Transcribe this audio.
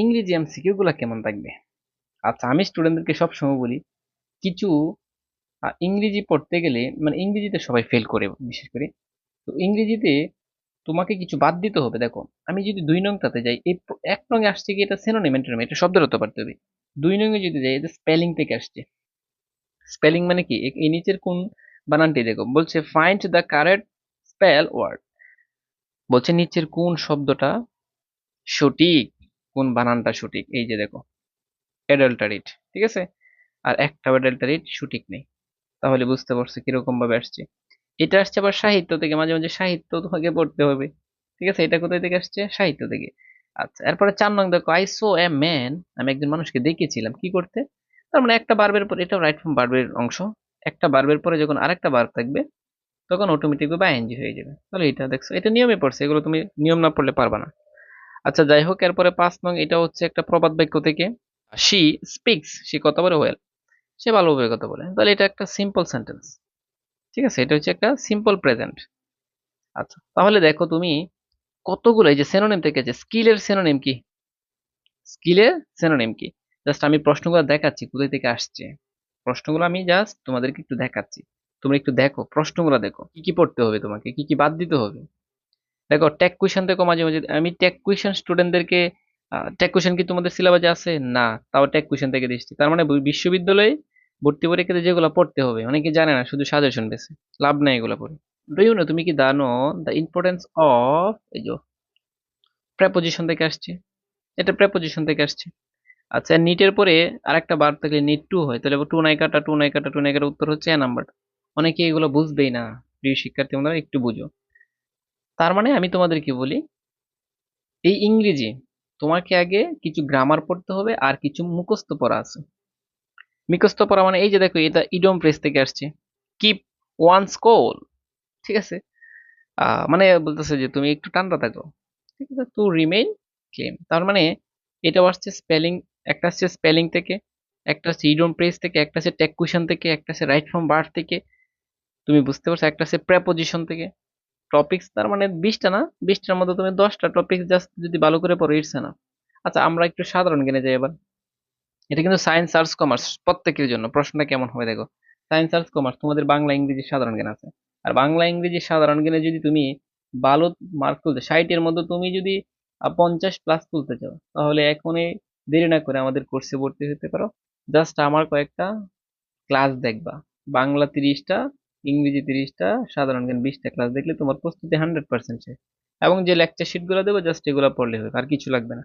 ইংরেজি এমসিকিউ গুলা কেমন থাকবে? আচ্ছা আমি স্টুডেন্টদেরকে সবসময় বলি, কিছু ইংরেজি পড়তে গেলে মানে ইংরেজিতে সবাই ফেল করে, বিশেষ করে। তো ইংরেজিতে তোমাকে কিছু বাদ দিতে হবে, দেখো। আমি যদি দুই নংটাতে যাই, এই এক নং আসছে কি এটা সেনোনিম অ্যান্টোনিম এটা শব্দের হতে পারতে হবে দুই নঙে যদি যাই, এটা স্পেলিং থেকে আসছে। স্পেলিং মানে কি? এই নিচের কোন বানানটি দেখো, বলছে find the correct spell word বলছে, নিচের কোন শব্দটা সঠিক? কোন বানানটা সঠিক? এই যে দেখো অ্যাডাল্টারিট ঠিক আছে? আর একটা অ্যাডাল্টারিট সঠিক নেই। তাহলে বুঝতে পারছ কীরকম ভাবে আসছে। এটা আসছে আবার সাহিত্য থেকে, মাঝে মাঝে সাহিত্য তোমাকে পড়তে হবে। ঠিক আছে? এটা কোথায় থেকে আসছে? সাহিত্য থেকে। আচ্ছা এরপরে চার নং দেখো আই সো এ ম্যান আমি একজন মানুষকে দেখেছিলাম। কি করতে? তার মানে একটা বার্বের পর এটা রাইট ফ্রম বার্বের অংশ। একটা বার্বের পরে যখন আরেকটা বার্ব থাকবে, তখন অটোমেটিক ভাবে আইএনজি হয়ে যাবে। তাহলে এটা দেখছ, এটা নিয়মে পড়ছে। এগুলো তুমি নিয়ম না পড়লে পারবা না। আচ্ছা যাই হোক, এরপরে পাঁচ নং, এটা হচ্ছে একটা প্রবাদ বাক্য থেকে। শি স্পিক্স সে কথা বলে? ওয়েল সে ভালোভাবে কথা বলে। তাহলে এটা একটা সিম্পল সেন্টেন্স ঠিক আছে? এটা হচ্ছে একটা সিম্পল প্রেজেন্ট আচ্ছা তাহলে দেখো তুমি কতগুলো, এই যে সেনোনিম থেকে আছে স্কিলের সেনোনিম কি? স্কিলের সেনোনিম কি? জাস্ট আমি প্রশ্নগুলো দেখাচ্ছি, কোথায় থেকে আসছে? প্রশ্নগুলো আমি জাস্ট তোমাদেরকে একটু দেখাচ্ছি। তোমরা একটু দেখো, প্রশ্নগুলো দেখো। কি কি পড়তে হবে তোমাকে? কি কি বাদ দিতে হবে? দেখো টেক কুয়েশন দেখো মাঝে মাঝে, আমি টেক কুয়েশন স্টুডেন্টদেরকে ট্যাগ কুয়েশন কি তোমাদের সিলেবাসে আছে? না, তাও ট্যাগ কুয়েশন থেকে দিচ্ছি তার মানে বিশ্ববিদ্যালয়ে ভর্তি পরীক্ষাতে যেগুলো পড়তে হবে, অনেকে জানে না, শুধু সাজেশন বেছে লাভ নাই এগুলো পড়ে। ডু নো তুমি কি জানো দ্য ইম্পর্টেন্স অফ এই যে প্রেপোজিশন থেকে আসছে, এটা প্রেপোজিশন থেকে আসছে। আচ্ছা নিটের পরে আরেকটা বার থাকলে নিট টু হয়, তাহলে টু নাই কাটা টু নাই কাটা টু নাই কাটা উত্তর হচ্ছে এ নাম্বার অনেকে এগুলো বুঝবেই না, প্রিয় শিক্ষার্থী তোমরা একটু বুঝো। তার মানে আমি তোমাদের কি বলি, এই ইংরেজি তোমাকে আগে কিছু গ্রামার পড়তে হবে আর কিছু মুখস্থ পড়া আছে। মুখস্থ পড়া মানে এই যে দেখো, এটা ইডম প্রেস থেকে আসছে। কিপ ওয়ান স্কোল ঠিক আছে? মানে বলতেছে যে তুমি একটু ঠান্ডা থাকো, ঠিক আছে? টু রিমেইন ক্লেম তার মানে এটাও আসছে স্পেলিং একটা আসছে স্পেলিং থেকে, একটা হচ্ছে ইডম প্রেস থেকে, একটা আছে টেকুশন থেকে, একটা আছে রাইট ফ্রম বার্থ থেকে, তুমি বুঝতে পারছ? একটা আছে প্রেপোজিশন থেকে। টপিকস তার মানে বিশটা না? বিশটার মধ্যে তুমি দশটা টপিকস জাস্ট যদি ভালো করে পড়ো ইটস না আচ্ছা আমরা একটু সাধারণ জ্ঞানে যাই এবার। এটা কিন্তু সায়েন্স আর্টস কমার্স প্রত্যেকের জন্য। প্রশ্নটা কেমন হবে দেখো? সায়েন্স আর্টস কমার্স তোমাদের বাংলা, ইংরেজি সাধারণ জ্ঞান আছে। আর বাংলা, ইংরেজি সাধারণ জ্ঞানে যদি তুমি ভালো মার্ক তুলতে ষাটের মধ্যে তুমি যদি পঞ্চাশ প্লাস তুলতে চাও, তাহলে এখনই দেরি না করে আমাদের কোর্সে ভর্তি হতে পারো। জাস্ট আমার কয়েকটা ক্লাস দেখবা। বাংলা তিরিশটা ইংরেজি তিরিশটা, সাধারণ জ্ঞান বিশটা ক্লাস দেখলে তোমার প্রস্তুতি হান্ড্রেড পার্সেন্ট এবং যে লেকচার শিটগুলো দেবো জাস্ট এগুলো পড়লে হবে, আর কিছু লাগবে না।